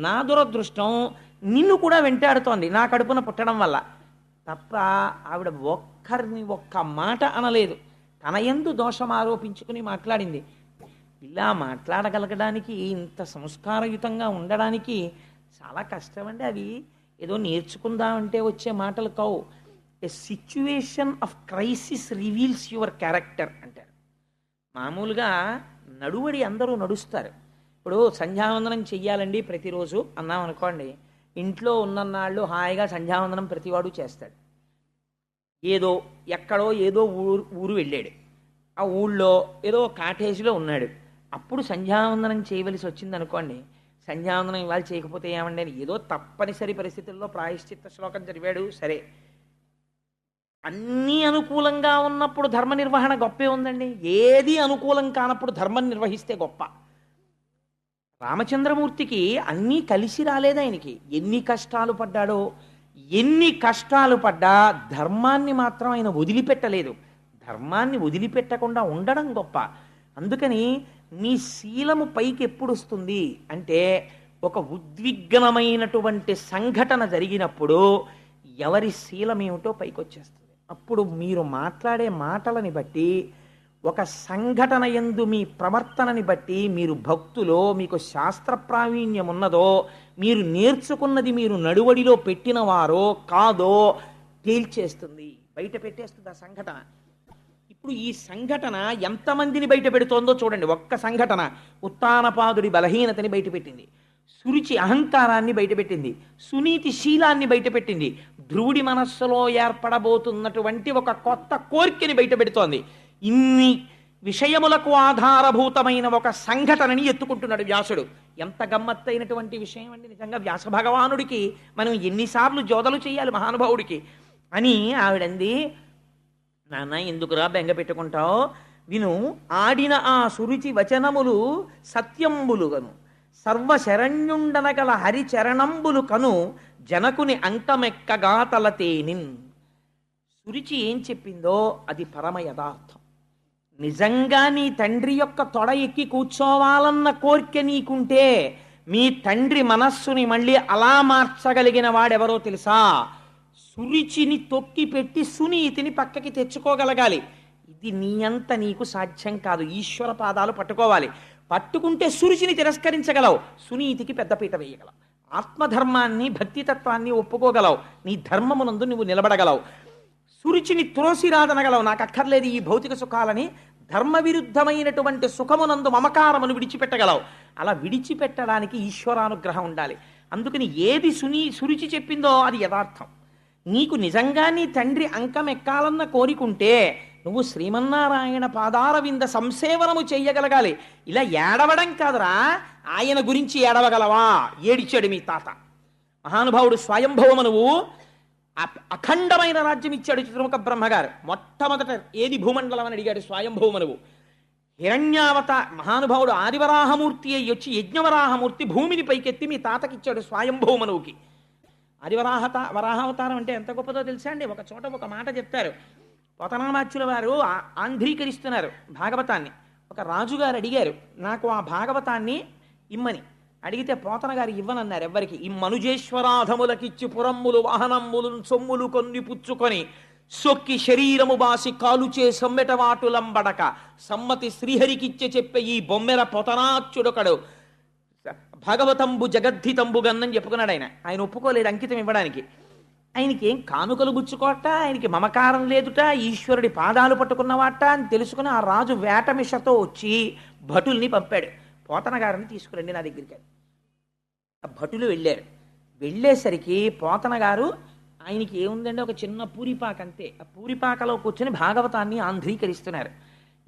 నా దురదృష్టం నిన్ను కూడా వెంటాడుతోంది. నా కడుపున పుట్టడం వల్ల. తప్ప ఆవిడ ఒక్కరిని ఒక్క మాట అనలేదు. తన ఎందు దోషం ఆరోపించుకుని మాట్లాడింది. ఇలా మాట్లాడగలగడానికి ఇంత సంస్కారయుతంగా ఉండడానికి చాలా కష్టమండి అవి. ఏదో నేర్చుకుందామంటే వచ్చే మాటలు కావు. A situation of crisis reveals your character అంటారు. మామూలుగా నడువడి అందరూ నడుస్తారు. ఇప్పుడు సంధ్యావందనం చెయ్యాలండి ప్రతిరోజు అన్నాం అనుకోండి. ఇంట్లో ఉన్ననాళ్ళు హాయిగా సంధ్యావందనం ప్రతివాడు చేస్తాడు. ఏదో ఎక్కడో ఏదో ఊరు ఊరు వెళ్ళాడు. ఆ ఊళ్ళో ఏదో కాటేజీలో ఉన్నాడు. అప్పుడు సంధ్యావందనం చేయవలసి వచ్చింది అనుకోండి సంధ్యావందనం ఇవాళ చేయకపోతే ఏమండి అని ఏదో తప్పనిసరి పరిస్థితుల్లో ప్రాయశ్చిత్త శ్లోకం చదివాడు సరే. అన్నీ అనుకూలంగా ఉన్నప్పుడు ధర్మ నిర్వహణ గొప్పే ఉందండి. ఏది అనుకూలం కానప్పుడు ధర్మం నిర్వహిస్తే గొప్ప. రామచంద్రమూర్తికి అన్నీ కలిసి రాలేదు ఆయనకి. ఎన్ని కష్టాలు పడ్డాడో ఎన్ని కష్టాలు పడ్డా ధర్మాన్ని మాత్రం ఆయన వదిలిపెట్టలేదు. ధర్మాన్ని వదిలిపెట్టకుండా ఉండడం గొప్ప. అందుకని నీ శీలము పైకి ఎప్పుడు వస్తుంది అంటే ఒక ఉద్విగ్నమైనటువంటి సంఘటన జరిగినప్పుడు ఎవరి శీలం ఏమిటో పైకి వచ్చేస్తుంది అప్పుడు మీరు మాట్లాడే మాటలని బట్టి ఒక సంఘటన ఎందు మీ ప్రవర్తనని బట్టి మీరు భక్తులో మీకు శాస్త్ర ప్రావీణ్యం ఉన్నదో మీరు నేర్చుకున్నది మీరు నడువడిలో పెట్టినవారో కాదో తేల్చేస్తుంది. బయట పెట్టేస్తుంది ఆ సంఘటన. ఇప్పుడు ఈ సంఘటన ఎంతమందిని బయట పెడుతోందో చూడండి. ఒక్క సంఘటన ఉత్తానపాదుడి బలహీనతని బయటపెట్టింది సురుచి అహంకారాన్ని బయటపెట్టింది సునీతి శీలాన్ని బయటపెట్టింది ధ్రువుడి మనస్సులో ఏర్పడబోతున్నటువంటి ఒక కొత్త కోరికని బయటపెడుతోంది ఇన్ని విషయములకు ఆధారభూతమైన ఒక సంఘటనని ఎత్తుకుంటున్నాడు వ్యాసుడు. ఎంత గమ్మత్తైనటువంటి విషయం అండి నిజంగా వ్యాస భగవానుడికి మనం ఎన్నిసార్లు జోదలు చేయాలి మహానుభావుడికి. అని ఆవిడంది నాన్న ఎందుకురా బెంగ పెట్టుకుంటావు? విను ఆడిన ఆ సురుచి వచనములు సత్యంబులు కను సర్వశరణ్యుండన సర్వశరణ్యుండనగల హరిచరణంబులు కను జనకుని అంకమెక్కగా తలతేనిన్ సురుచి ఏం చెప్పిందో అది పరమ యథార్థం నిజంగా నీ తండ్రి యొక్క తొడ ఎక్కి కూర్చోవాలన్న కోరిక నీకుంటే మీ తండ్రి మనస్సుని మళ్ళీ అలా మార్చగలిగిన వాడెవరో తెలుసా? సురుచిని తొక్కి పెట్టి సునీతిని పక్కకి తెచ్చుకోగలగాలి. ఇది నీ అంత నీకు సాధ్యం కాదు. ఈశ్వర పాదాలు పట్టుకోవాలి. పట్టుకుంటే సురుచిని తిరస్కరించగలవు. సునీతికి పెద్దపీట వేయగలవు. ఆత్మధర్మాన్ని భక్తితత్వాన్ని ఒప్పుకోగలవు. నీ ధర్మమునందు నువ్వు నిలబడగలవు. సురుచిని త్రోసిరాదనగలవు. నాకు అక్కర్లేదు ఈ భౌతిక సుఖాలని. ధర్మ విరుద్ధమైనటువంటి సుఖమునందు మమకారమును విడిచిపెట్టగలవు. అలా విడిచిపెట్టడానికి ఈశ్వరానుగ్రహం ఉండాలి. అందుకని ఏది సుని సురుచి చెప్పిందో అది యథార్థం. నీకు నిజంగా నీ తండ్రి అంకం ఎక్కాలన్న కోరికుంటే నువ్వు శ్రీమన్నారాయణ పాదార వింద సంసేవనము చెయ్యగలగాలి. ఇలా ఏడవడం కాదురా ఆయన గురించి ఏడవగలవా? ఏడిచాడు మీ తాత. మహానుభావుడు స్వయంభవమనువు నువ్వు అఖండమైన రాజ్యం ఇచ్చాడు చిత్రముఖ బ్రహ్మగారు. మొట్టమొదట ఏది భూమండలం అని అడిగాడు స్వయంభూమనువు. హిరణ్యావత మహానుభావుడు ఆదివరాహమూర్తి అయ్యి వచ్చి యజ్ఞవరాహమూర్తి భూమిని పైకెత్తి మీ తాతకిచ్చాడు స్వయంభూమనువుకి. ఆదివరాహత వరాహావతారం అంటే ఎంత గొప్పదో తెలుసా అండి? ఒక చోట ఒక మాట చెప్తారు. పోతనామాచ్యుల వారు ఆ- ఆంధ్రీకరిస్తున్నారు భాగవతాన్ని. ఒక రాజుగారు అడిగారు నాకు ఆ భాగవతాన్ని ఇమ్మని. అడిగితే పోతన గారు ఇవ్వనన్నారు ఎవ్వరికి. ఈ మనుజేశ్వరాధములకిచ్చి పురమ్ములు వాహనమ్ములు సొమ్ములు కొన్ని పుచ్చుకొని సొక్కి శరీరము బాసి కాలుచే సమ్మెటవాటులంబడక సమ్మతి శ్రీహరికిచ్చే చెప్పే ఈ బొమ్మెర పొతనాచ్యుడొకడు భగవతంబు జగద్ధితంబు గన్నని చెప్పుకున్నాడు ఆయన. ఆయన ఒప్పుకోలేదు అంకితం ఇవ్వడానికి. ఆయనకి ఏం కానుకలు గుచ్చుకోట? ఆయనకి మమకారం లేదుట? ఈశ్వరుడి పాదాలు పట్టుకున్నవాట? అని తెలుసుకుని ఆ రాజు వేటమిషతో వచ్చి భటుల్ని పంపాడు. పోతన గారిని తీసుకురండి నా దగ్గరికి ఆ భటులు వెళ్ళారు. వెళ్ళేసరికి పోతన గారు ఆయనకి ఏముందండి? ఒక చిన్న పూరిపాక అంతే. ఆ పూరిపాకలో కూర్చొని భాగవతాన్ని ఆంధ్రీకరిస్తున్నారు.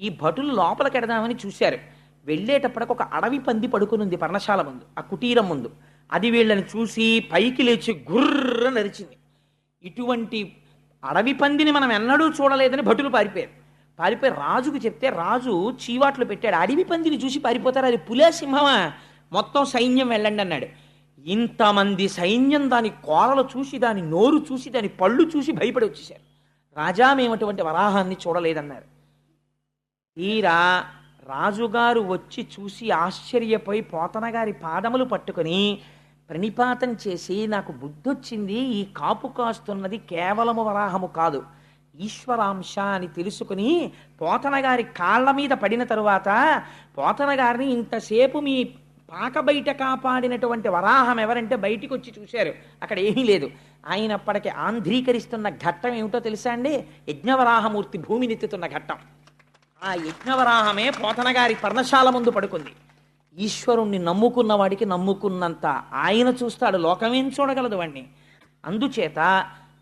ఈ భటులు లోపలికి ఎడదామని చూశారు. వెళ్ళేటప్పటికి ఒక అడవి పంది పడుకుని ఉంది పర్ణశాల ముందు ఆ కుటీరం ముందు. అది వీళ్ళని చూసి పైకి లేచి గుర్ర నరిచింది. ఇటువంటి అడవి పందిని మనం ఎన్నడూ చూడలేదని భటులు పారిపోయారు. పారిపోయి రాజుకు చెప్తే రాజు చీవాట్లు పెట్టాడు. అడవి పందిని చూసి పారిపోతారు. అది పులే సింహమా మొత్తం సైన్యం వెళ్ళండి అన్నాడు. ఇంతమంది సైన్యం దాని కోరలు చూసి దాని నోరు చూసి దాని పళ్ళు చూసి భయపడి వచ్చేసారు రాజా మేము అటువంటి వరాహాన్ని చూడలేదన్నారు. తీరా రాజుగారు వచ్చి చూసి ఆశ్చర్యపోయి పోతనగారి పాదములు పట్టుకొని ప్రణిపాతం చేసి నాకు బుద్ధొచ్చింది ఈ కాపు కాస్తున్నది కేవలము వరాహము కాదు. ఈశ్వరాంశ అని తెలుసుకుని పోతన గారి కాళ్ళ మీద పడిన తరువాత పోతన గారిని ఇంతసేపు మీ పాక బయట కాపాడినటువంటి వరాహం ఎవరంటే బయటికి వచ్చి చూశారు. అక్కడ ఏమీ లేదు. ఆయన అప్పటికి ఆంధ్రీకరిస్తున్న ఘట్టం ఏమిటో తెలుసా అండి? యజ్ఞవరాహమూర్తి భూమినెత్తుతున్న ఘట్టం. ఆ యజ్ఞవరాహమే పోతన గారి పర్ణశాల ముందు పడుకుంది. ఈశ్వరుణ్ణి నమ్ముకున్న వాడికి నమ్ముకున్నంత ఆయన చూస్తాడు. లోకమేం చూడగలదు వాణ్ణి. అందుచేత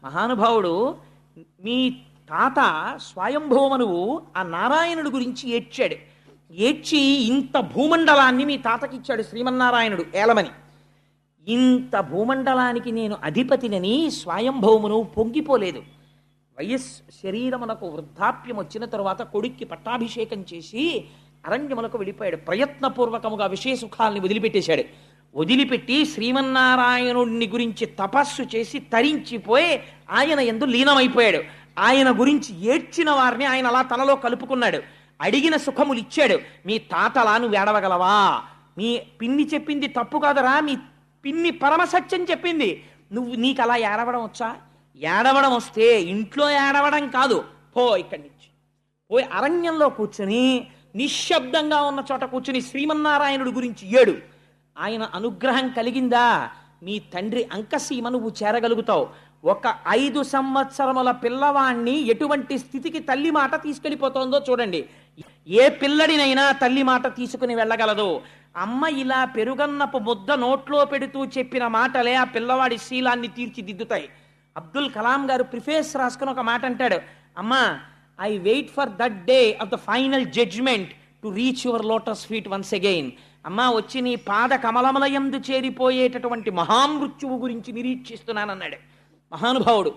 మహానుభావుడు మీ తాత స్వయంభూమనువు ఆ నారాయణుడు గురించి ఏడ్చాడు. ఏడ్చి ఇంత భూమండలాన్ని మీ తాతకిచ్చాడు శ్రీమన్నారాయణుడు ఏలమని. ఇంత భూమండలానికి నేను అధిపతినని స్వయంభౌమును పొంగిపోలేదు. వయస్ శరీరమునకు వృద్ధాప్యం వచ్చిన తరువాత కొడుక్కి పట్టాభిషేకం చేసి అరణ్యములకు వెళ్ళిపోయాడు. ప్రయత్నపూర్వకముగా విషయ సుఖాల్ని వదిలిపెట్టేశాడు. వదిలిపెట్టి శ్రీమన్నారాయణుడిని గురించి తపస్సు చేసి తరించిపోయి ఆయన ఎందు లీనమైపోయాడు. ఆయన గురించి ఏడ్చిన వారిని ఆయన అలా తనలో కలుపుకున్నాడు. అడిగిన సుఖములు ఇచ్చాడు మీ తాతలా నువ్వు ఏడవగలవా? మీ పిన్ని చెప్పింది తప్పు కాదరా. మీ పిన్ని పరమసత్యం చెప్పింది. నువ్వు నీకు అలా ఏడవడం వచ్చా? ఏడవడం వస్తే ఇంట్లో ఏడవడం కాదు. పో ఇక్కడి నుంచి. పోయి అరణ్యంలో కూర్చుని నిశ్శబ్దంగా ఉన్న చోట కూర్చుని శ్రీమన్నారాయణుడి గురించి ఏడు. ఆయన అనుగ్రహం కలిగిందా? మీ తండ్రి అంకసీమ నువ్వు చేరగలుగుతావు. ఒక ఐదు సంవత్సరముల పిల్లవాణ్ణి ఎటువంటి స్థితికి తల్లి మాట తీసుకెళ్ళిపోతుందో చూడండి. ఏ పిల్లడినైనా తల్లి మాట తీసుకుని వెళ్ళగలదు. అమ్మ ఇలా పెరుగన్నపు ముద్ద నోట్లో పెడుతూ చెప్పిన మాటలే ఆ పిల్లవాడి శీలాన్ని తీర్చిదిద్దుతాయి. అబ్దుల్ కలాం గారు ప్రిఫేస్ రాసుకుని ఒక మాట అంటాడు. అమ్మా I wait for that day of the final judgement to reach your lotus feet once again. అమ్మా వచ్చి నీ పాద కమలమలయందు చేరిపోయేటటువంటి మహామృత్యువు గురించి నిరీక్షిస్తున్నానన్నాడు. మహానుభావుడు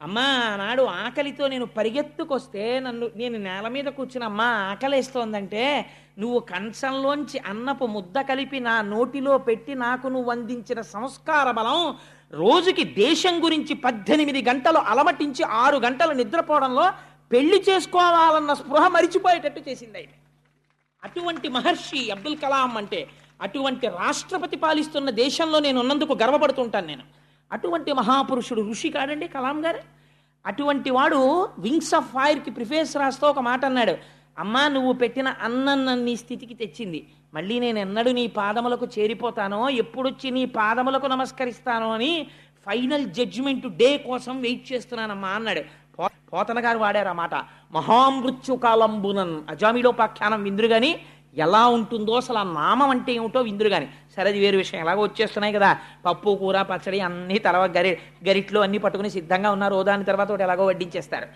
అమ్మా నాడు ఆకలితో నేను పరిగెత్తుకొస్తే నన్ను నేను నేల మీద కూర్చుని అమ్మా ఆకలేస్తోందంటే నువ్వు కంచంలోంచి అన్నపు ముద్ద కలిపి నా నోటిలో పెట్టి నాకు నువ్వు అందించిన సంస్కార బలం రోజుకి దేశం గురించి పద్దెనిమిది గంటలు అలమటించి ఆరు గంటలు నిద్రపోవడంలో పెళ్ళి చేసుకోవాలన్న స్పృహ మరిచిపోయేటట్టు చేసింది ఆయన అటువంటి మహర్షి అబ్దుల్ కలాం అంటే అటువంటి రాష్ట్రపతి పాలిస్తున్న దేశంలో నేను ఉన్నందుకు గర్వపడుతుంటాను నేను. అటువంటి మహాపురుషుడు ఋషి కాడండి కలాం గారు. అటువంటి వాడు వింగ్స్ ఆఫ్ ఫైర్కి ప్రిఫేస్ రాస్తూ ఒక మాట అన్నాడు. అమ్మా నువ్వు పెట్టిన అన్నం నన్ను నీ స్థితికి తెచ్చింది. మళ్ళీ నేను ఎన్నడూ నీ పాదములకు చేరిపోతానో ఎప్పుడొచ్చి నీ పాదములకు నమస్కరిస్తానో అని ఫైనల్ జడ్జిమెంట్ డే కోసం వెయిట్ చేస్తున్నానమ్మా అన్నాడు. పోతన గారు వాడారు ఆ మాట. మహామృత్యు కాలంబునన్ అజామిలోపాఖ్యానం విందురు కానీ ఎలా ఉంటుందో అసలు ఆ నామం అంటే ఏమిటో విందురు కానీ సరే అది వేరు విషయం. ఎలాగో వచ్చేస్తున్నాయి కదా. పప్పు కూర పచ్చడి అన్నీ తర్వాత గరి గరిట్లో అన్ని పట్టుకుని సిద్ధంగా ఉన్నారు ఓ దాని తర్వాత ఒకటి ఎలాగో వడ్డించేస్తారు.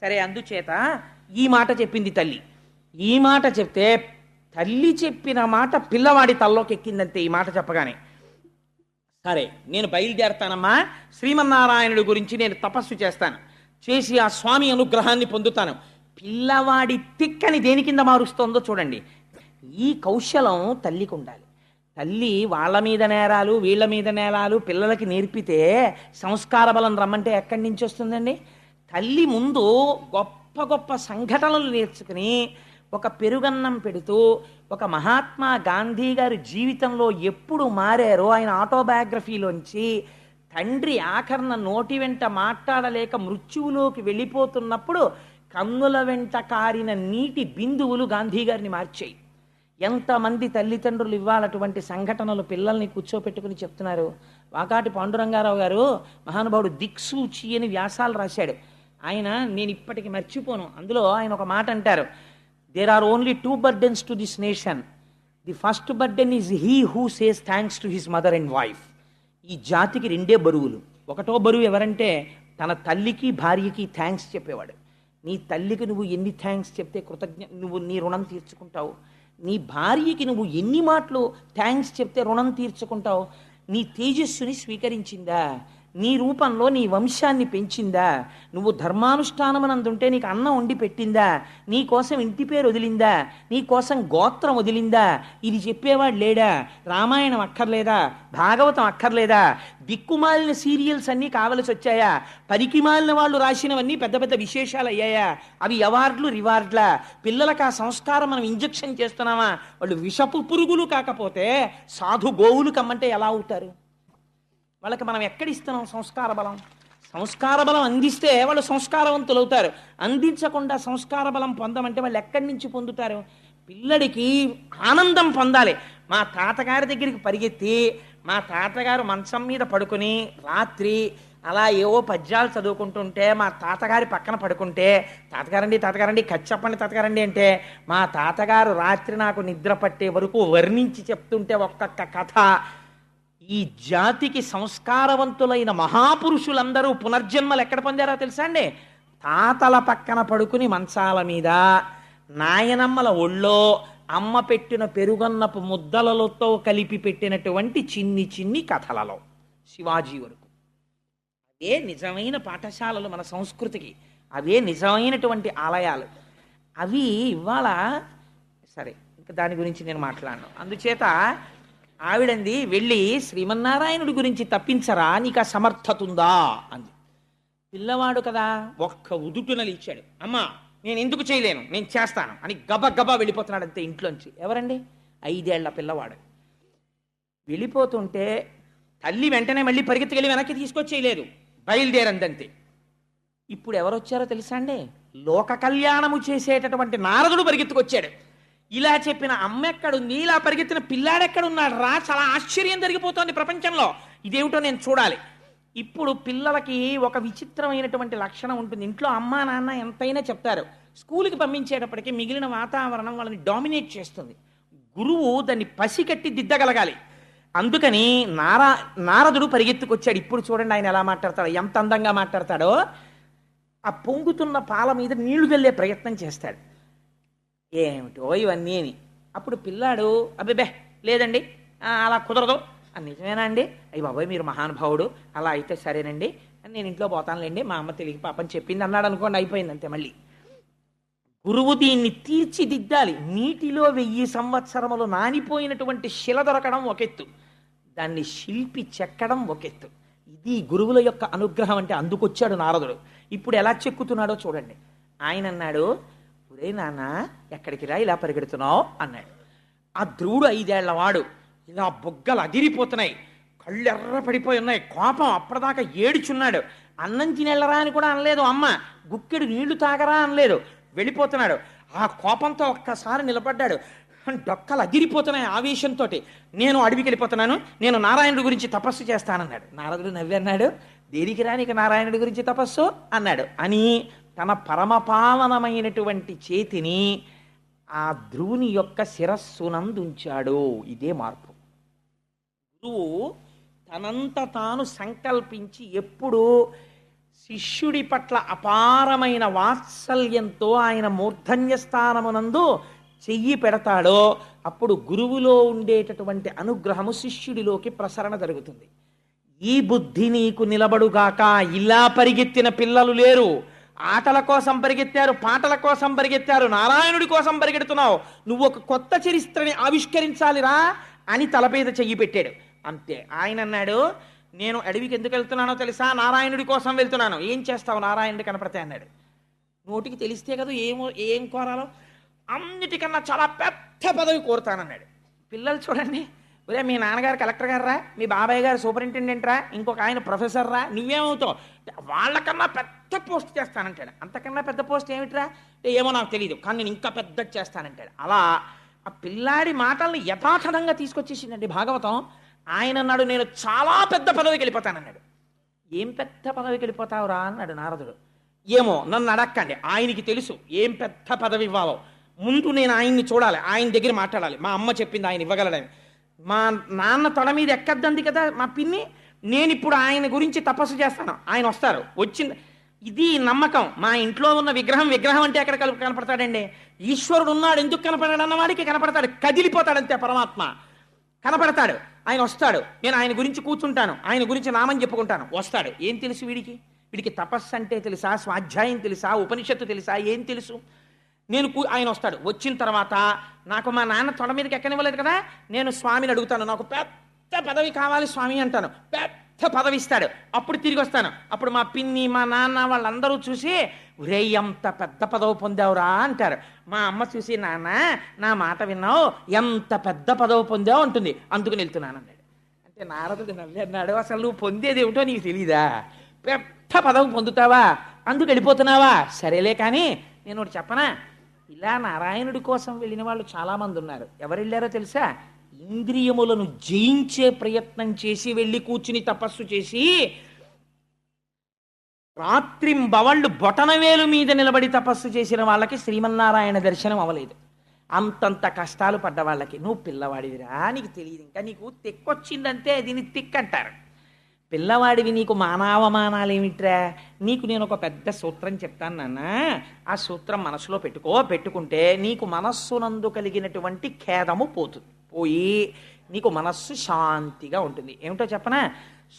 సరే అందుచేత ఈ మాట చెప్పింది తల్లి. ఈ మాట చెప్తే తల్లి చెప్పిన మాట పిల్లవాడి తల్లోకి ఎక్కిందంతే ఈ మాట చెప్పగానే. సరే నేను బయలుదేరతానమ్మా. శ్రీమన్నారాయణుడి గురించి నేను తపస్సు చేస్తాను. చేసి ఆ స్వామి అనుగ్రహాన్ని పొందుతాను. పిల్లవాడి తిక్కని దేని కింద మారుస్తోందో చూడండి. ఈ కౌశలం తల్లికి ఉండాలి తల్లి వాళ్ళ మీద నేరాలు వీళ్ళ మీద నేరాలు పిల్లలకి నేర్పితే సంస్కార బలం రమ్మంటే ఎక్కడి నుంచి వస్తుందండి? తల్లి ముందు గొప్ప గొప్ప సంఘటనలు నేర్చుకుని ఒక పెరుగన్నం పెడుతూ ఒక మహాత్మా గాంధీ గారి జీవితంలో ఎప్పుడు మారారో ఆయన ఆటోబయోగ్రఫీలోంచి తండ్రి ఆఖరణ నోటి వెంట మాట్లాడలేక మృత్యువులోకి వెళ్ళిపోతున్నప్పుడు కన్నుల వెంట కారిన నీటి బిందువులు గాంధీ గారిని మార్చాయి. ఎంతమంది తల్లిదండ్రులు ఇవ్వాలటువంటి సంఘటనలు పిల్లల్ని కూర్చోపెట్టుకుని చెప్తున్నారు? వాకాటి పాండురంగారావు గారు మహానుభావుడు దిక్సూచి అని వ్యాసాలు రాశాడు. ఆయన నేను ఇప్పటికి మర్చిపోను. అందులో ఆయన ఒక మాట అంటారు. There are only two burdens to this nation the first burden is he who says thanks to his mother and wife ఈ జాతికి రెండే బరువులు. ఒకటో బరువు ఎవరంటే తన తల్లికి భార్యకి థ్యాంక్స్ చెప్పేవాడు. నీ తల్లికి నువ్వు ఎన్ని థ్యాంక్స్ చెప్తే కృతజ్ఞ నువ్వు నీ రుణం తీర్చుకుంటావు. నీ భార్యకి నువ్వు ఎన్ని మాటలు థ్యాంక్స్ చెప్తే రుణం తీర్చుకుంటావు? నీ తేజస్సుని స్వీకరించిందా? నీ రూపంలో నీ వంశాన్ని పెంచిందా? నువ్వు ధర్మానుష్ఠానమనందుంటే నీకు అన్నం వండి పెట్టిందా? నీ కోసం ఇంటి పేరు వదిలిందా? నీ కోసం గోత్రం వదిలిందా? ఇది చెప్పేవాడు లేడా? రామాయణం అక్కర్లేదా? భాగవతం అక్కర్లేదా? దిక్కుమాలిన సీరియల్స్ అన్నీ కావలసి వచ్చాయా పరికిమాలిన వాళ్ళు రాసినవన్నీ పెద్ద పెద్ద విశేషాలు అయ్యాయా అవి అవార్డులు రివార్డులా? పిల్లలకు ఆ సంస్కారం మనం ఇంజక్షన్ చేస్తున్నామా? వాళ్ళు విషపు పురుగులు కాకపోతే సాధు గోవులు కమ్మంటే ఎలా అవుతారు? వాళ్ళకి మనం ఎక్కడ ఇస్తున్నాం సంస్కార బలం. సంస్కార బలం అందిస్తే వాళ్ళు సంస్కారవంతులు అవుతారు. అందించకుండా సంస్కార బలం పొందమంటే వాళ్ళు ఎక్కడి నుంచి పొందుతారు? పిల్లడికి ఆనందం పొందాలి. మా తాతగారి దగ్గరికి పరిగెత్తి మా తాతగారు మంచం మీద పడుకుని రాత్రి అలా ఏవో పద్యాలు చదువుకుంటుంటే మా తాతగారి పక్కన పడుకుంటే తాతగారండి తాతగారండి కచ్చి చెప్పండి తాతగారండి అంటే మా తాతగారు రాత్రి నాకు నిద్ర పట్టే వరకు వర్ణించి చెప్తుంటే ఒక్కొక్క కథ ఈ జాతికి సంస్కారవంతులైన మహాపురుషులందరూ పునర్జన్మలు ఎక్కడ పొందారో తెలుసా అండి? తాతల పక్కన పడుకుని మంచాల మీద నాయనమ్మల ఒళ్ళో అమ్మ పెట్టిన పెరుగన్నపు ముద్దలతో కలిపి పెట్టినటువంటి చిన్ని చిన్ని కథలలో శివాజీ వరకు. అవే నిజమైన పాఠశాలలు మన సంస్కృతికి. అవే నిజమైనటువంటి ఆలయాలు. అవి ఇవాళ సరే ఇంకా దాని గురించి నేను మాట్లాడను. అందుచేత ఆవిడంది వెళ్ళి శ్రీమన్నారాయణుడి గురించి తప్పించరా నీకు ఆ సమర్థత ఉందా అంది. పిల్లవాడు కదా ఒక్క ఉదుటున ఇచ్చాడు అమ్మా నేను ఎందుకు చేయలేను నేను చేస్తాను అని గబ గబా వెళ్ళిపోతున్నాడు అంతే ఇంట్లోంచి. ఎవరండి? ఐదేళ్ళ పిల్లవాడు. వెళ్ళిపోతుంటే తల్లి వెంటనే మళ్ళీ పరిగెత్తుకెళ్ళి వెనక్కి తీసుకొచ్చేయలేదు. బయలుదేరందంతే. ఇప్పుడు ఎవరొచ్చారో తెలుసా అండి లోక కళ్యాణము చేసేటటువంటి నారదుడు పరిగెత్తుకొచ్చాడు. ఇలా చెప్పిన అమ్మ ఎక్కడుంది ఇలా పరిగెత్తిన పిల్లాడెక్కడున్నాడు రా చాలా ఆశ్చర్యం జరిగిపోతోంది ప్రపంచంలో. ఇదేమిటో నేను చూడాలి. ఇప్పుడు పిల్లలకి ఒక విచిత్రమైనటువంటి లక్షణం ఉంటుంది. ఇంట్లో అమ్మా నాన్న ఎంతైనా చెప్తారు. స్కూల్కి పంపించేటప్పటికి మిగిలిన వాతావరణం వాళ్ళని డామినేట్ చేస్తుంది. గురువు దాన్ని పసికట్టి దిద్దగలగాలి. అందుకని నారా నారదుడు పరిగెత్తుకొచ్చాడు. ఇప్పుడు చూడండి ఆయన ఎలా మాట్లాడతాడో ఎంత అందంగా మాట్లాడతాడో. ఆ పొంగుతున్న పాల మీద నీళ్ళు వెళ్ళే ప్రయత్నం చేస్తాడు. ఏమిటో ఇవన్నీ అని అప్పుడు పిల్లాడు అబ్బే లేదండి. అలా కుదరదు. నిజమేనా అండి? అయ్యి బాబాయ్ మీరు మహానుభావుడు. అలా అయితే సరేనండి. నేను ఇంట్లో పోతానులేండి. మా అమ్మ తెలియక పాపం చెప్పింది అన్నాడు అనుకోండి అయిపోయింది అంతే మళ్ళీ. గురువు దీన్ని తీర్చిదిద్దాలి. నీటిలో వెయ్యి సంవత్సరములు నానిపోయినటువంటి శిల దొరకడం ఒకెత్తు దాన్ని శిల్పి చెక్కడం ఒకెత్తు ఇది గురువుల యొక్క అనుగ్రహం అంటే అందుకొచ్చాడు నారదుడు. ఇప్పుడు ఎలా చెక్కుతున్నాడో చూడండి. ఆయన అన్నాడు ఒరే నాన్న ఎక్కడికి రా ఇలా పరిగెడుతున్నావు అన్నాడు. ఆ ధ్రువుడు ఐదేళ్ళ వాడు ఇలా బొగ్గలు అదిరిపోతున్నాయి. కళ్ళెర్ర పడిపోయి ఉన్నాయి. కోపం అప్పటిదాకా ఏడుచున్నాడు. అన్నం తినెళ్ళరా అని కూడా అనలేదు. అమ్మ గుక్కెడు నీళ్ళు తాగరా అనలేదు. వెళ్ళిపోతున్నాడు. ఆ కోపంతో ఒక్కసారి నిలబడ్డాడు. డొక్కలు అదిరిపోతున్నాయి ఆవేశంతో నేను అడవికి వెళ్ళిపోతున్నాను. నేను నారాయణుడి గురించి తపస్సు చేస్తానన్నాడు. నారదుడు నవ్వి అన్నాడు. దేనికి రానికి నారాయణుడి గురించి తపస్సు అన్నాడు. అని తన పరమపావనమైనటువంటి చేతిని ఆ ధ్రువుని యొక్క శిరస్సునందుంచాడు. ఇదే మార్పు. గురువు తనంత తాను సంకల్పించి ఎప్పుడు శిష్యుడి పట్ల అపారమైన వాత్సల్యంతో ఆయన మూర్ధన్య స్థానమునందు చెయ్యి పెడతాడో అప్పుడు గురువులో ఉండేటటువంటి అనుగ్రహము శిష్యుడిలోకి ప్రసరణ జరుగుతుంది. ఈ బుద్ధి నీకు నిలబడుగాక ఇలా పరిగెత్తిన పిల్లలు లేరు. ఆటల కోసం పరిగెత్తారు పాటల కోసం పరిగెత్తారు నారాయణుడి కోసం పరిగెడుతున్నావు. నువ్వు ఒక కొత్త చరిత్రని ఆవిష్కరించాలిరా అని తలపేద చెయ్యి పెట్టాడు. అంతే. ఆయన అన్నాడు నేను అడవికి ఎందుకు వెళ్తున్నానో తెలుసా? నారాయణుడి కోసం వెళ్తున్నాను. ఏం చేస్తావు? నారాయణుడి కనపడితే అన్నాడు. నోటికి తెలిస్తే కదా ఏమో ఏం కోరాలో? అన్నిటికన్నా చాలా పెద్ద పదవి కోరుతానన్నాడు. పిల్లలు చూడండి ఒరే మీ నాన్నగారు కలెక్టర్ గారు రా మీ బాబాయ్ గారు సూపరింటెండెంట్ రా ఇంకొక ఆయన ప్రొఫెసర్ రా నువ్వేమవుతావు? వాళ్ళకన్నా పెద్ద పోస్ట్ చేస్తానంటాడు. అంతకన్నా పెద్ద పోస్ట్ ఏమిట్రా? ఏమో నాకు తెలియదు కానీ నేను ఇంకా పెద్ద చేస్తానంటాడు. అలా ఆ పిల్లాడి మాటల్ని యథాతథంగా తీసుకొచ్చేసిందండి భాగవతం. ఆయన అన్నాడు నేను చాలా పెద్ద పదవికి వెళ్ళిపోతానన్నాడు. ఏం పెద్ద పదవికి వెళ్ళిపోతావురా? అన్నాడు నారదుడు. ఏమో నన్ను అడక్కండి. ఆయనకి తెలుసు. ఏం పెద్ద పదవి ఇవ్వాలో. ముందు నేను ఆయన్ని చూడాలి. ఆయన దగ్గర మాట్లాడాలి. మా అమ్మ చెప్పింది ఆయన ఇవ్వగలడని. మా నాన్న తొడ మీద ఎక్కద్దంది కదా మా పిన్ని నేను ఇప్పుడు ఆయన గురించి తపస్సు చేస్తాను. ఆయన వస్తారు. వచ్చింది ఇది నమ్మకం. మా ఇంట్లో ఉన్న విగ్రహం విగ్రహం అంటే ఎక్కడ కలు- కనపడతాడండి? ఈశ్వరుడు ఉన్నాడు ఎందుకు కనపడాడు అన్నవాడికి కనపడతాడు. కదిలిపోతాడంతే పరమాత్మ. కనపడతాడు. ఆయన వస్తాడు. నేను ఆయన గురించి కూర్చుంటాను. ఆయన గురించి నామని చెప్పుకుంటాను. వస్తాడు. ఏం తెలుసు వీడికి? వీడికి తపస్సు అంటే తెలుసా? స్వాధ్యాయం తెలుసా? ఉపనిషత్తు తెలుసా? ఏం తెలుసు? నేను కూ- ఆయన వస్తాడు. వచ్చిన తర్వాత నాకు మా నాన్న తొడ మీదకి ఎక్కనివ్వలేదు కదా నేను స్వామిని అడుగుతాను. నాకు పెద్ద పదవి కావాలి స్వామి అంటాను. పెద్ద పదవి ఇస్తాడు. అప్పుడు తిరిగి వస్తాను. అప్పుడు మా పిన్ని మా నాన్న వాళ్ళందరూ చూసి ఒరే ఎంత పెద్ద పదవి పొందావురా అంటారు. మా అమ్మ చూసి నాన్న నా మాట విన్నావు. ఎంత పెద్ద పదవి పొందావు అంటుంది. అందుకు వెళ్తున్నాను అన్నాడు. అంటే నారదుడు నవ్వన్నాడు అసలు నువ్వు పొందేది ఏమిటో నీకు తెలీదా? పెద్ద పదవి పొందుతావా? అందుకు వెళ్ళిపోతున్నావా? సరేలే కానీ నేను ఒకటి చెప్పనా? ఇలా నారాయణుడి కోసం వెళ్ళిన వాళ్ళు చాలామంది ఉన్నారు. ఎవరు వెళ్ళారో తెలుసా? ఇంద్రియములను జయించే ప్రయత్నం చేసి వెళ్ళి కూర్చుని తపస్సు చేసి రాత్రింబవళ్ళు బొటనవేలు మీద నిలబడి తపస్సు చేసిన వాళ్ళకి శ్రీమన్నారాయణ దర్శనం అవ్వలేదు. అంతంత కష్టాలు పడ్డ వాళ్ళకి నువ్వు పిల్లవాడివిరా నీకు తెలియదు. ఇంకా నీకు తెక్కొచ్చిందంటే దీన్ని తిక్ అంటారు పిల్లవాడివి నీకు మానవమానాలు ఏమిట్రా నీకు నేను ఒక పెద్ద సూత్రం చెప్తాను నాన్న. ఆ సూత్రం మనసులో పెట్టుకో పెట్టుకుంటే నీకు మనస్సునందు కలిగినటువంటి ఖేదము పోతుంది. పోయి నీకు మనస్సు శాంతిగా ఉంటుంది. ఏమిటో చెప్పనా?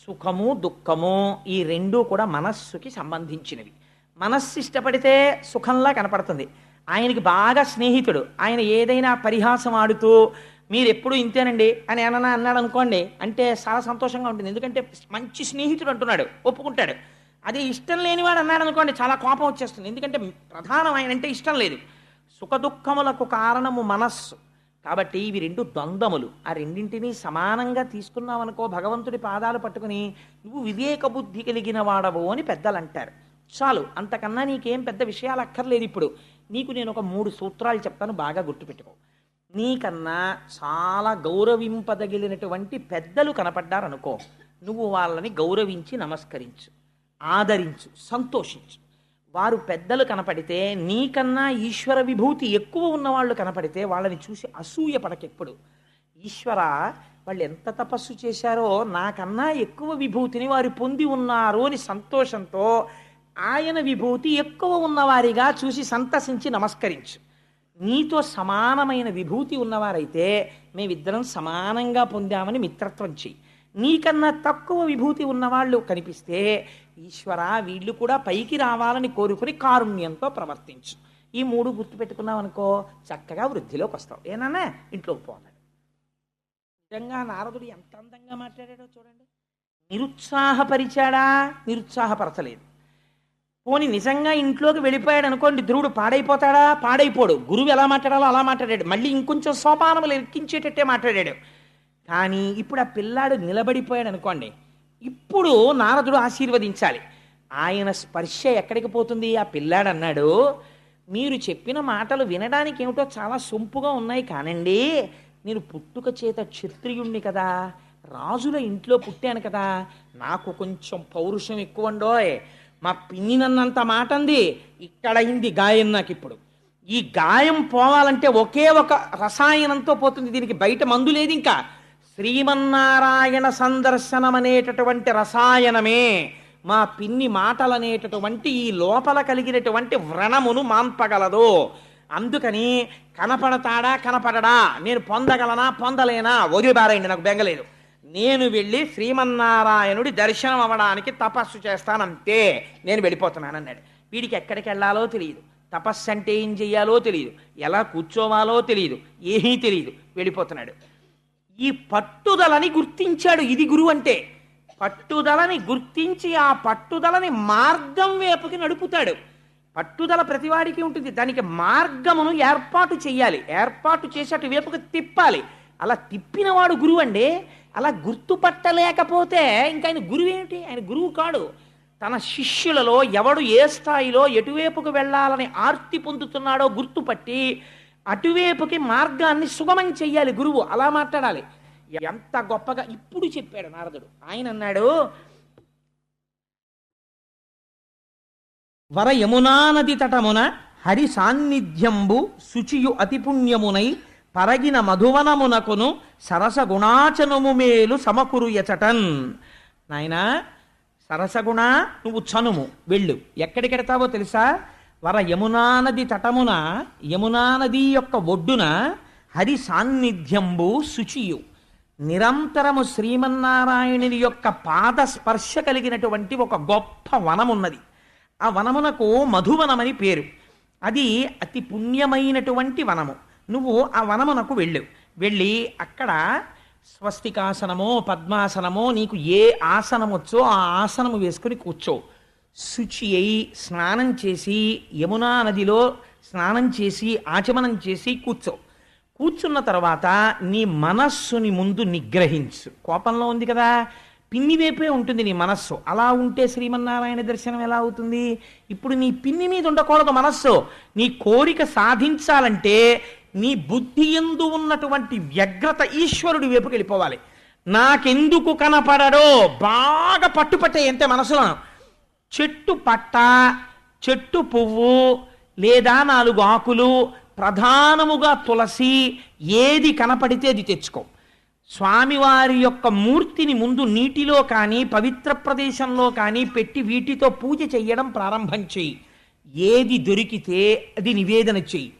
సుఖము దుఃఖము ఈ రెండూ కూడా మనస్సుకి సంబంధించినవి. మనస్సు ఇష్టపడితే సుఖంలా కనపడుతుంది. ఆయనకి బాగా స్నేహితుడు. ఆయన ఏదైనా పరిహాసం ఆడుతూ మీరు ఎప్పుడు ఇంతేనండి? అని ఏమన్నా అన్నాడు అనుకోండి అంటే చాలా సంతోషంగా ఉంటుంది. ఎందుకంటే మంచి స్నేహితుడు అంటున్నాడు ఒప్పుకుంటాడు. అది ఇష్టం లేనివాడు అన్నాడు అనుకోండి చాలా కోపం వచ్చేస్తుంది. ఎందుకంటే ప్రధానం ఆయన అంటే ఇష్టం లేదు. సుఖ దుఃఖములకు కారణము మనస్సు. కాబట్టి ఇవి రెండు ద్వంద్వములు. ఆ రెండింటినీ సమానంగా తీసుకున్నావనుకో భగవంతుడి పాదాలు పట్టుకుని నువ్వు వివేక బుద్ధి కలిగిన వాడవు అని పెద్దలు అంటారు చాలు అంతకన్నా నీకేం పెద్ద విషయాలు అక్కర్లేదు ఇప్పుడు. నీకు నేను ఒక మూడు సూత్రాలు చెప్తాను బాగా గుర్తుపెట్టుకో. నీకన్నా చాలా గౌరవింపదగిలినటువంటి పెద్దలు కనపడ్డారనుకో నువ్వు వాళ్ళని గౌరవించి నమస్కరించు ఆదరించు సంతోషించు. వారు పెద్దలు కనపడితే నీకన్నా ఈశ్వర విభూతి ఎక్కువ ఉన్నవాళ్ళు కనపడితే వాళ్ళని చూసి అసూయ పడకెప్పుడు. ఈశ్వర వాళ్ళు ఎంత తపస్సు చేశారో నాకన్నా ఎక్కువ విభూతిని వారు పొంది ఉన్నారు అని సంతోషంతో ఆయన విభూతి ఎక్కువ ఉన్నవారిగా చూసి సంతసించి నమస్కరించు. నీతో సమానమైన విభూతి ఉన్నవారైతే మేమిద్దరం సమానంగా పొందామని మిత్రత్వం చెయ్యి. నీకన్నా తక్కువ విభూతి ఉన్నవాళ్ళు కనిపిస్తే ఈశ్వర వీళ్ళు కూడా పైకి రావాలని కోరుకుని కారుణ్యంతో ప్రవర్తించు. ఈ మూడు గుర్తుపెట్టుకున్నావు అనుకో చక్కగా వృద్ధిలోకి వస్తావు. ఏనన్నా ఇంట్లోకి పోన్నాడు నిజంగా నారదుడు ఎంత అందంగా మాట్లాడాడో చూడండి. నిరుత్సాహపరిచాడా? నిరుత్సాహపరచలేదు. పోని నిజంగా ఇంట్లోకి వెళ్ళిపోయాడు అనుకోండి ధ్రువుడు పాడైపోతాడా? పాడైపోడు. గురువు ఎలా మాట్లాడాలో అలా మాట్లాడాడు. మళ్ళీ ఇంకొంచెం సోపానములు ఎక్కించేటట్టే మాట్లాడాడు. కానీ ఇప్పుడు ఆ పిల్లాడు నిలబడిపోయాడు అనుకోండి ఇప్పుడు నారదుడు ఆశీర్వదించాలి. ఆయన స్పర్శ ఎక్కడికి పోతుంది? ఆ పిల్లాడు అన్నాడు మీరు చెప్పిన మాటలు వినడానికి ఏమిటో చాలా సొంపుగా ఉన్నాయి కానండి నేను పుట్టుక చేత క్షత్రియుణ్ణి కదా రాజుల ఇంట్లో పుట్టాను కదా నాకు కొంచెం పౌరుషం ఎక్కువ ఉండోయ్ మా పిన్ని నన్నంత మాట అంది ఇక్కడ గాయం నాకు ఇప్పుడు ఈ గాయం పోవాలంటే ఒకే ఒక రసాయనంతో పోతుంది. దీనికి బయట మందు లేదు ఇంకా. శ్రీమన్నారాయణ సందర్శనం అనేటటువంటి రసాయనమే. మా పిన్ని మాటలనేటటువంటి ఈ లోపల కలిగినటువంటి వ్రణమును మాన్పగలదు అందుకని కనపడతాడా కనపడడా? నేను పొందగలనా పొందలేనా? వదిలిబారేయండి నాకు బెంగలేదు. నేను వెళ్ళి శ్రీమన్నారాయణుడి దర్శనం అవ్వడానికి తపస్సు చేస్తానంతే. నేను వెళ్ళిపోతున్నానన్నాడు. వీడికి ఎక్కడికి వెళ్ళాలో తెలియదు. తపస్సు అంటే ఏం చెయ్యాలో తెలియదు. ఎలా కూర్చోవాలో తెలియదు. ఏమీ తెలియదు. వెళ్ళిపోతున్నాడు. ఈ పట్టుదలని గుర్తించాడు ఇది గురువు అంటే. పట్టుదలని గుర్తించి ఆ పట్టుదలని మార్గం వైపుకి నడుపుతాడు. పట్టుదల ప్రతివాడికి ఉంటుంది. దానికి మార్గమును ఏర్పాటు చేయాలి ఏర్పాటు చేసేటు వైపుకి తిప్పాలి. అలా తిప్పినవాడు గురువు అండి అలా గుర్తుపట్టలేకపోతే ఇంకా ఆయన గురువు ఏమిటి? ఆయన గురువు కాడు. తన శిష్యులలో ఎవడు ఏ స్థాయిలో ఎటువైపుకు వెళ్ళాలని ఆర్తి పొందుతున్నాడో గుర్తుపట్టి అటువైపుకి మార్గాన్ని సుగమం చెయ్యాలి గురువు. అలా మాట్లాడాలి. ఎంత గొప్పగా ఇప్పుడు చెప్పాడు నారదుడు. ఆయన అన్నాడు వర యమునా నది తటమున హరి సాన్నిధ్యంబు శుచియు అతి పుణ్యమునై పరగిన మధువనమునకును సరస గుణాచనుము మేలు సమకురు ఎచటన్. నాయనా సరసగుణ నువ్వు చనుము వెళ్ళు. ఎక్కడికెడతావో తెలుసా? వర యమునా నది తటమున యమునా నది యొక్క ఒడ్డున హరి సాన్నిధ్యంబు శుచియు. నిరంతరము శ్రీమన్నారాయణుని యొక్క పాద స్పర్శ కలిగినటువంటి ఒక గొప్ప వనమున్నది. ఆ వనమునకు మధువనమని పేరు. అది అతి పుణ్యమైనటువంటి వనము. నువ్వు ఆ వనమునకు వెళ్ళు. వెళ్ళి అక్కడ స్వస్తికాసనమో పద్మాసనమో నీకు ఏ ఆసనం వచ్చో ఆ ఆసనము వేసుకుని కూర్చో. శుచి అయి స్నానం చేసి యమునా నదిలో స్నానం చేసి ఆచమనం చేసి కూర్చో. కూర్చున్న తర్వాత నీ మనస్సుని ముందు నిగ్రహించు. కోపంలో ఉంది కదా? పిన్ని వైపే ఉంటుంది నీ మనస్సు. అలా ఉంటే శ్రీమన్నారాయణ దర్శనం ఎలా అవుతుంది? ఇప్పుడు నీ పిన్ని మీద ఉండకూడదు మనస్సు. నీ కోరిక సాధించాలంటే నీ బుద్ధి ఎందు ఉన్నటువంటి వ్యగ్రత ఈశ్వరుడి వైపుకి వెళ్ళిపోవాలి. నాకెందుకు కనపడడో బాగా పట్టుపట్టే అంతే మనసులో. చెట్టు పట్ట చెట్టు పువ్వు లేదా నాలుగు ఆకులు ప్రధానముగా తులసి ఏది కనపడితే అది తెచ్చుకో. స్వామివారి యొక్క మూర్తిని ముందు నీటిలో కానీ పవిత్ర ప్రదేశంలో కానీ పెట్టి వీటితో పూజ చెయ్యడం ప్రారంభం చెయ్యి. ఏది దొరికితే అది నివేదన చెయ్యి.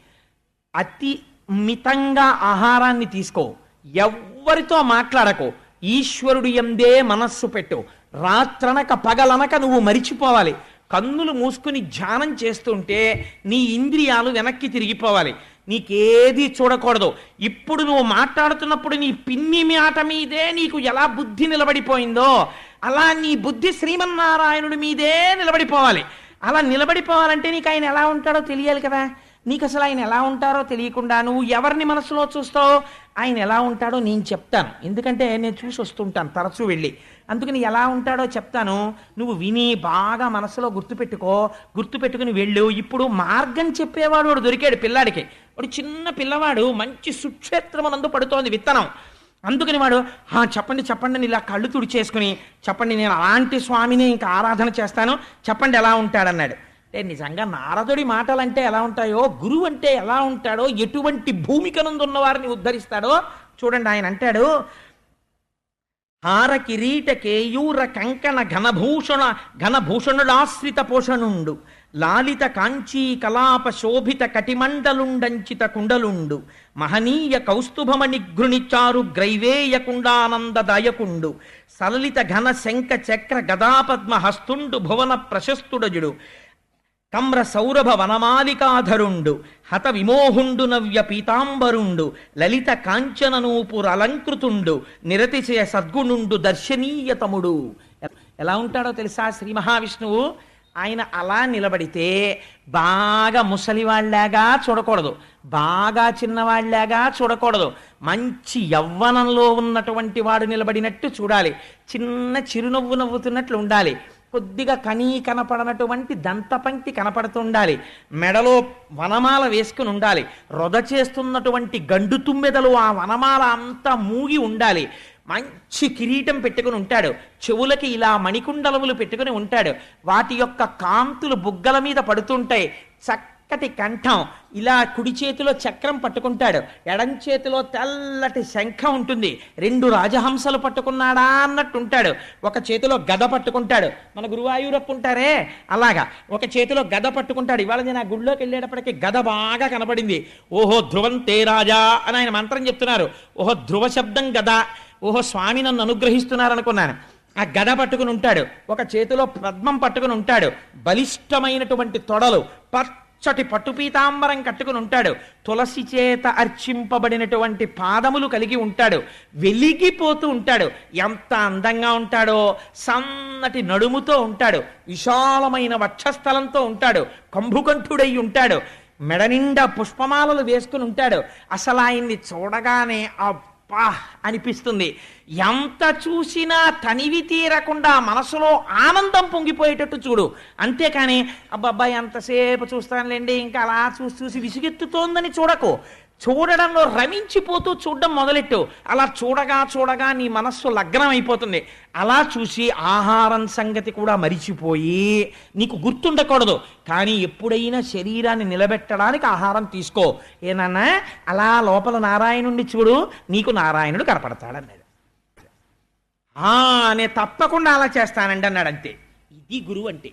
అతి మితంగా ఆహారాన్ని తీసుకో. ఎవ్వరితో మాట్లాడకు. ఈశ్వరుడు ఎందే మనస్సు పెట్టు. రాత్రనక పగలనక నువ్వు మరిచిపోవాలి. కన్నులు మూసుకుని ధ్యానం చేస్తుంటే నీ ఇంద్రియాలు వెనక్కి తిరిగిపోవాలి. నీకేది చూడకూడదు. ఇప్పుడు నువ్వు మాట్లాడుతున్నప్పుడు నీ పిన్ని మాట మీదే నీకు ఎలా బుద్ధి నిలబడిపోయిందో అలా నీ బుద్ధి శ్రీమన్నారాయణుడి మీదే నిలబడిపోవాలి. అలా నిలబడిపోవాలంటే నీకు ఆయన ఎలా ఉంటాడో తెలియాలి కదా. నీకు అసలు ఆయన ఎలా ఉంటారో తెలియకుండా నువ్వు ఎవరిని మనసులో చూస్తావు ఆయన ఎలా ఉంటాడో నేను చెప్తాను. ఎందుకంటే నేను చూసి వస్తుంటాను తరచూ వెళ్ళి. అందుకని ఎలా ఉంటాడో చెప్తాను. నువ్వు విని బాగా మనసులో గుర్తుపెట్టుకో. గుర్తుపెట్టుకుని వెళ్ళు. ఇప్పుడు మార్గం చెప్పేవాడు వాడు దొరికాడు పిల్లాడికి. వాడు చిన్న పిల్లవాడు మంచి సుక్షేత్రమునందు పడుతోంది విత్తనం. అందుకని వాడు చెప్పండి చెప్పండి అని ఇలా కళ్ళు తుడిచేసుకుని చెప్పండి నేను అలాంటి స్వామిని ఇంకా ఆరాధన చేస్తాను. చెప్పండి ఎలా ఉంటాడన్నాడు. అంటే నిజంగా నారదుడి మాటలంటే ఎలా ఉంటాయో గురువు అంటే ఎలా ఉంటాడో ఎటువంటి భూమికనందున్న వారిని ఉద్ధరిస్తాడో చూడండి ఆయన అంటాడు హార కిరీట కేయూర కంకణ ఘనభూషణ ఘనభూషణుడాశ్రిత పోషణుండు లాలిత కాంచీ కలాప శోభిత కటిమండలుండంచిత కుండలుండు మహనీయ కౌస్తుభమణి గృణిచారు గ్రైవేయకుండానందదాయకుండు సలలిత ఘన శంఖ చక్ర గదాపద్మ హస్తుండు భువన ప్రశస్తుడజుడు కమ్ర సౌరభ వనమాలికాధరుండు హత విమోహుండు నవ్య పీతాంబరుండు లలిత కాంచననూపుర అలంకృతుండు నిరతిశయ సద్గుణుండు దర్శనీయతముడు ఎలా ఉంటాడో తెలుసా శ్రీ మహావిష్ణువు? ఆయన అలా నిలబడితే బాగా ముసలివాళ్ళాగా చూడకూడదు. బాగా చిన్నవాళ్ళాగా చూడకూడదు. మంచి యవ్వనంలో ఉన్నటువంటి వాడు నిలబడినట్టు చూడాలి. చిన్న చిరునవ్వు నవ్వుతున్నట్లు ఉండాలి. కొద్దిగా కనీ కనపడనటువంటి దంతపంక్తి కనపడుతుండాలి. మెడలో వనమాల వేసుకుని ఉండాలి. రొద చేస్తున్నటువంటి గండు తుమ్మెదలు ఆ వనమాల అంతా మూగి ఉండాలి. మంచి కిరీటం పెట్టుకుని ఉంటాడు. చెవులకి ఇలా మణికుండలములు పెట్టుకుని ఉంటాడు. వాటి యొక్క కాంతులు బుగ్గల మీద పడుతుంటాయి. చక్క చక్కటి కంఠం. ఇలా కుడి చేతిలో చక్రం పట్టుకుంటాడు. ఎడం చేతిలో తెల్లటి శంఖం ఉంటుంది. రెండు రాజహంసలు పట్టుకున్నాడా అన్నట్టు ఉంటాడు. ఒక చేతిలో గద పట్టుకుంటాడు. మన గురువాయూరప్పు ఉంటారే? అలాగా. ఒక చేతిలో గద పట్టుకుంటాడు. ఇవాళ నేను ఆ గుళ్ళోకి వెళ్ళేటప్పటికి గద బాగా కనపడింది ఓహో ధ్రువం తే రాజా అని ఆయన మంత్రం చెప్తున్నారు. ఓహో ధ్రువ శబ్దం గద. ఓహో స్వామి నన్ను అనుగ్రహిస్తున్నారు అనుకున్నాను ఆ గద పట్టుకుని ఉంటాడు. ఒక చేతిలో పద్మం పట్టుకుని ఉంటాడు. బలిష్టమైనటువంటి తొడలు పచ్చటి పట్టుపీతాంబరం కట్టుకుని ఉంటాడు. తులసి చేత అర్చింపబడినటువంటి పాదములు కలిగి ఉంటాడు. వెలిగిపోతూ ఉంటాడు. ఎంత అందంగా ఉంటాడో సన్నటి నడుముతో ఉంటాడు. విశాలమైన వక్షస్థలంతో ఉంటాడు. కంభుకంఠుడై ఉంటాడు. మెడ నిండా పుష్పమాలలు వేసుకుని ఉంటాడు. అసలు ఆయన్ని చూడగానే అబ్బా అనిపిస్తుంది. ఎంత చూసినా తనివి తీరకుండా మనసులో ఆనందం పొంగిపోయేటట్టు చూడు. అంతేకాని అబ్బబ్బా ఎంతసేపు చూస్తానులేండి ఇంకా అలా చూసి చూసి విసుగెత్తుతోందని చూడకు. చూడడంలో రమించిపోతూ చూడడం మొదలెట్టు. అలా చూడగా చూడగా నీ మనస్సు లగ్నం అయిపోతుంది. అలా చూసి ఆహారం సంగతి కూడా మరిచిపోయి నీకు గుర్తుండకూడదు. కానీ ఎప్పుడైనా శరీరాన్ని నిలబెట్టడానికి ఆహారం తీసుకో. ఏనన్నా అలా లోపల నారాయణుడిని చూడు. నీకు నారాయణుడు కనపడతాడన్నాడు. ఆ నేను తప్పకుండా అలా చేస్తానండి అన్నాడు అంతే. ఇది గురువు అంటే.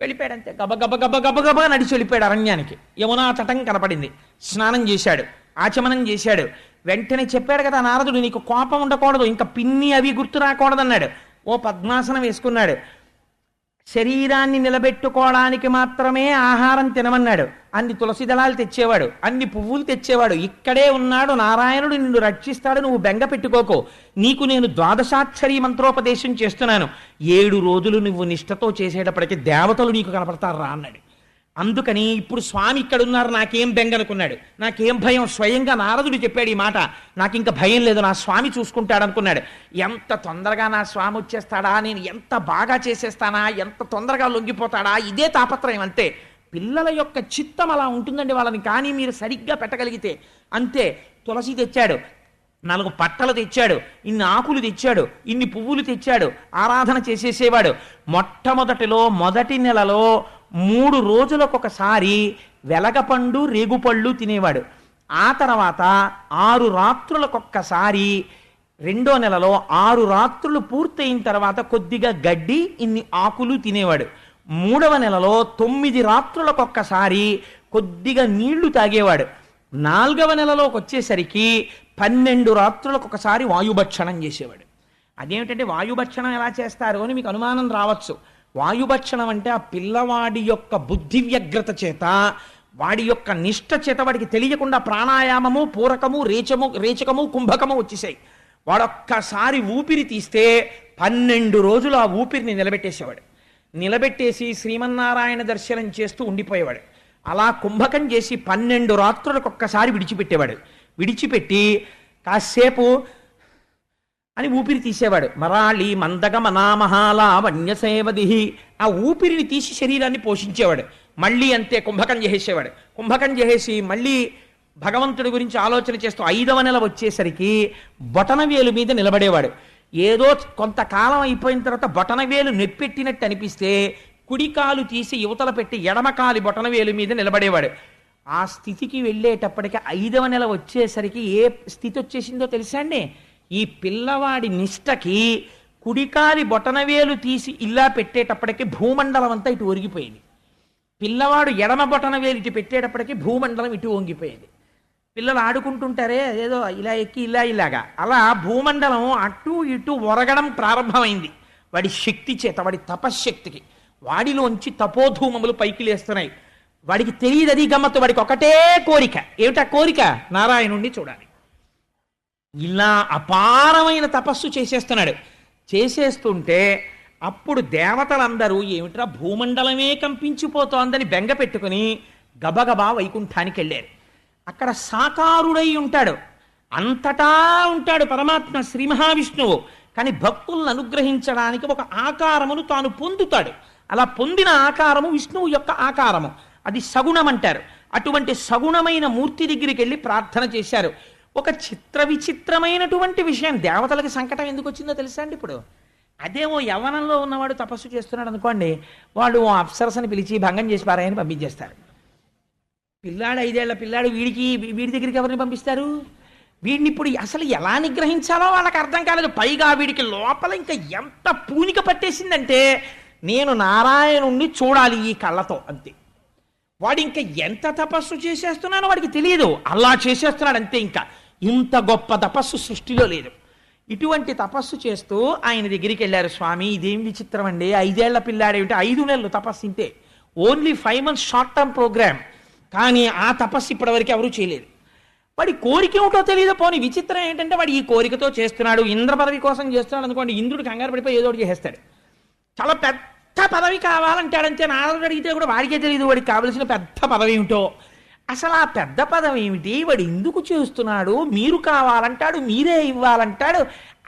వెళ్ళిపోయాడు అంతే గబ గబ గబ గబ గబ నడిచి వెళ్ళిపోయాడు అరణ్యానికి. యమునా తటం కనపడింది. స్నానం చేశాడు. ఆచమనం చేశాడు. వెంటనే చెప్పాడు కదా నారదుడు నీకు కోపం ఉండకూడదు ఇంకా పిన్ని అవి గుర్తు రాకూడదన్నాడు. ఓ పద్మాసనం వేసుకున్నాడు. శరీరాన్ని నిలబెట్టుకోవడానికి మాత్రమే ఆహారం తినమన్నాడు. అన్ని తులసి దళాలు తెచ్చేవాడు అన్ని పువ్వులు తెచ్చేవాడు. ఇక్కడే ఉన్నాడు నారాయణుడు నిన్ను రక్షిస్తాడు నువ్వు బెంగ పెట్టుకోకు. నీకు నేను ద్వాదశాక్షరి మంత్రోపదేశం చేస్తున్నాను. ఏడు రోజులు నువ్వు నిష్ఠతో చేసేటప్పటికి దేవతలు నీకు కనపడతారు రా అన్నాడు. అందుకని ఇప్పుడు స్వామి ఇక్కడ ఉన్నారు నాకేం బెంగ అనుకున్నాడు నాకేం భయం స్వయంగా నారదుడు చెప్పాడు ఈ మాట. నాకు ఇంకా భయం లేదు నా స్వామి చూసుకుంటాడు అనుకున్నాడు ఎంత తొందరగా నా స్వామి వచ్చేస్తాడా నేను ఎంత బాగా చేసేస్తానా ఎంత తొందరగా లొంగిపోతాడా ఇదే తాపత్రయం అంతే. పిల్లల యొక్క చిత్తం అలా ఉంటుందండి వాళ్ళని కానీ మీరు సరిగ్గా పెట్టగలిగితే. అంతే తులసి తెచ్చాడు నాలుగు పట్టలు తెచ్చాడు ఇన్ని ఆకులు తెచ్చాడు ఇన్ని పువ్వులు తెచ్చాడు ఆరాధన చేసేసేవాడు. మొట్టమొదటిలో మొదటి నెలలో మూడు రోజులకొకసారి వెలగపండు రేగుపళ్ళు తినేవాడు. ఆ తర్వాత ఆరు రాత్రులకొక్కసారి రెండో నెలలో ఆరు రాత్రులు పూర్తయిన తర్వాత కొద్దిగా గడ్డి ఇన్ని ఆకులు తినేవాడు. మూడవ నెలలో తొమ్మిది రాత్రులకొక్కసారి కొద్దిగా నీళ్ళు తాగేవాడు. నాలుగవ నెలలోకి వచ్చేసరికి పన్నెండు రాత్రులకు ఒకసారి వాయుభక్షణం చేసేవాడు. అదేమిటంటే వాయుభక్షణం ఎలా చేస్తారు అని మీకు అనుమానం రావచ్చు. వాయుభక్షణం అంటే ఆ పిల్లవాడి యొక్క బుద్ధి వ్యగ్రత చేత వాడి యొక్క నిష్ట చేత వాడికి తెలియకుండా ప్రాణాయామము పూరకము రేచము రేచకము కుంభకము వచ్చేసాయి. వాడొక్కసారి ఊపిరి తీస్తే పన్నెండు రోజులు ఆ ఊపిరిని నిలబెట్టేసేవాడు. నిలబెట్టేసి శ్రీమన్నారాయణ దర్శనం చేస్తూ ఉండిపోయేవాడు. అలా కుంభకం చేసి పన్నెండు రాత్రులకు ఒక్కసారి విడిచిపెట్టేవాడు. విడిచిపెట్టి కాసేపు అని ఊపిరి తీసేవాడు. మరాళి మందగమనామహాల వన్యసేవది ఆ ఊపిరిని తీసి శరీరాన్ని పోషించేవాడు. మళ్ళీ అంతే కుంభకం చేసేవాడు. కుంభకం చేసేసి మళ్ళీ భగవంతుడి గురించి ఆలోచన చేస్తూ ఐదవ నెల వచ్చేసరికి బొటనవేలు మీద నిలబడేవాడు. ఏదో కొంతకాలం అయిపోయిన తర్వాత బొటనవేలు నెప్పెట్టినట్టు అనిపిస్తే కుడికాలు తీసి యువతల పెట్టి ఎడమకాలి బొటనవేలు మీద నిలబడేవాడు. ఆ స్థితికి వెళ్ళేటప్పటికి ఐదవ నెల వచ్చేసరికి ఏ స్థితి వచ్చేసిందో తెలుసా అండి? ఈ పిల్లవాడి నిష్టకి కుడికాలి బొటనవేలు తీసి ఇలా పెట్టేటప్పటికి భూమండలం అంతా ఇటు ఒరిగిపోయింది. పిల్లవాడు ఎడమ బొటనవేలు ఇటు పెట్టేటప్పటికి భూమండలం ఇటు వంగిపోయింది పిల్లలు ఆడుకుంటుంటారే ఏదో ఇలా ఎక్కి ఇలా ఇలాగా. అలా భూమండలం అటు ఇటు ఒరగడం ప్రారంభమైంది. వాడి శక్తి చేత వాడి తపశ్శక్తికి. వాడిలోంచి తపోధూమములు పైకి లేస్తున్నాయి. వాడికి తెలియదు అది గమ్మత్తు వాడికి ఒకటే కోరిక. ఏమిటా కోరిక? నారాయణుణ్ణి చూడాలి. ఇలా అపారమైన తపస్సు చేసేస్తున్నాడు. చేసేస్తుంటే అప్పుడు దేవతలందరూ ఏమిట్రా భూమండలమే కంపించిపోతోందని బెంగ పెట్టుకుని గబగబా వైకుంఠానికి వెళ్ళారు అక్కడ సాకారుడై ఉంటాడు. అంతటా ఉంటాడు పరమాత్మ శ్రీ మహావిష్ణువు. కానీ భక్తులను అనుగ్రహించడానికి ఒక ఆకారమును తాను పొందుతాడు. అలా పొందిన ఆకారము విష్ణువు యొక్క ఆకారము. అది సగుణం అంటారు. అటువంటి సగుణమైన మూర్తి దగ్గరికి వెళ్ళి ప్రార్థన చేశారు. ఒక చిత్ర విచిత్రమైనటువంటి విషయం. దేవతలకి సంకటం ఎందుకు వచ్చిందో తెలుసా అండి ఇప్పుడు? అదే ఓ యవనంలో ఉన్నవాడు తపస్సు చేస్తున్నాడు అనుకోండి వాడు ఓ అప్సరసని పిలిచి భంగం చేసి పారాయని పంపించేస్తారు. పిల్లాడు ఐదేళ్ళ పిల్లాడు వీడికి వీడి దగ్గరికి ఎవరిని పంపిస్తారు? వీడిని ఇప్పుడు అసలు ఎలా నిగ్రహించాలో వాళ్ళకి అర్థం కాలేదు. పైగా వీడికి లోపల ఇంకా ఎంత పూనిక పట్టేసిందంటే నేను నారాయణుణ్ణి చూడాలి ఈ కళ్ళతో అంతే. వాడు ఇంకా ఎంత తపస్సు చేసేస్తున్నానో వాడికి తెలియదు. అలా చేసేస్తున్నాడు అంతే ఇంకా. ఇంత గొప్ప తపస్సు సృష్టిలో లేదు. ఇటువంటి తపస్సు చేస్తూ ఆయన దగ్గరికి వెళ్ళారు స్వామి ఇదేం విచిత్రం అండి? ఐదేళ్ళ పిల్లాడేమిటి ఐదు నెలలు తపస్సు ఇంతే. Only five months short term programme. కానీ ఆ తపస్సు ఇప్పటివరకు ఎవరూ చేయలేదు. వాడి కోరిక ఏమిటో తెలియదు పోనీ విచిత్రం ఏంటంటే వాడు ఈ కోరికతో చేస్తున్నాడు ఇంద్ర పదవి కోసం చేస్తున్నాడు అనుకోండి ఇంద్రుడు కంగారు పడిపోయి ఏదో ఒకటి చేసేస్తాడు. చాలా పెద్ద పదవి కావాలంటాడంతే నారదుడు అడిగితే కూడా వాడికే తెలియదు వాడికి కావలసిన పెద్ద పదవి ఏమిటో. అసలు ఆ పెద్ద పదం ఏమిటి? వాడు ఎందుకు చేస్తున్నాడు? మీరు కావాలంటాడు మీరే ఇవ్వాలంటాడు.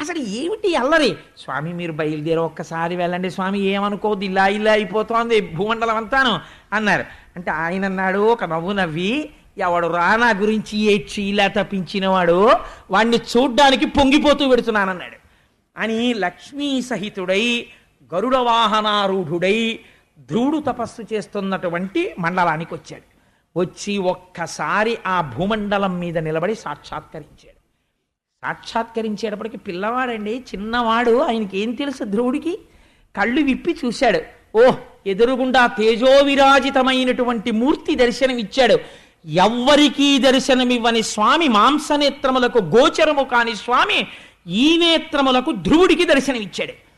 అసలు ఏమిటి అల్లరి? స్వామి మీరు బయలుదేరి ఒక్కసారి వెళ్ళండి. స్వామి ఏమనుకోవద్దు ఇలా ఇలా అయిపోతోంది భూమండలం అంతాను అన్నారు. అంటే ఆయన అన్నాడు ఒక నవ్వు నవ్వి ఎవడు రానా గురించి ఏడ్చి ఇలా తప్పించినవాడు వాణ్ణి చూడ్డానికి పొంగిపోతూ పెడుతున్నానన్నాడు. అని లక్ష్మీ సహితుడై గరుడ వాహనారూఢుడై ధ్రువుడు తపస్సు చేస్తున్నటువంటి మండలానికి వచ్చాడు. వచ్చి ఒక్కసారి ఆ భూమండలం మీద నిలబడి సాక్షాత్కరించాడు. సాక్షాత్కరించేటప్పటికి పిల్లవాడండి చిన్నవాడు ఆయనకి ఏం తెలుసు ధ్రువుడికి కళ్ళు విప్పి చూశాడు. ఓహ్ ఎదురుగుండా తేజోవిరాజితమైనటువంటి మూర్తి దర్శనమిచ్చాడు. ఎవ్వరికీ దర్శనమివ్వని స్వామి మాంసనేత్రములకు గోచరము కాని స్వామి ఈ నేత్రములకు ధ్రువుడికి దర్శనమిచ్చాడు.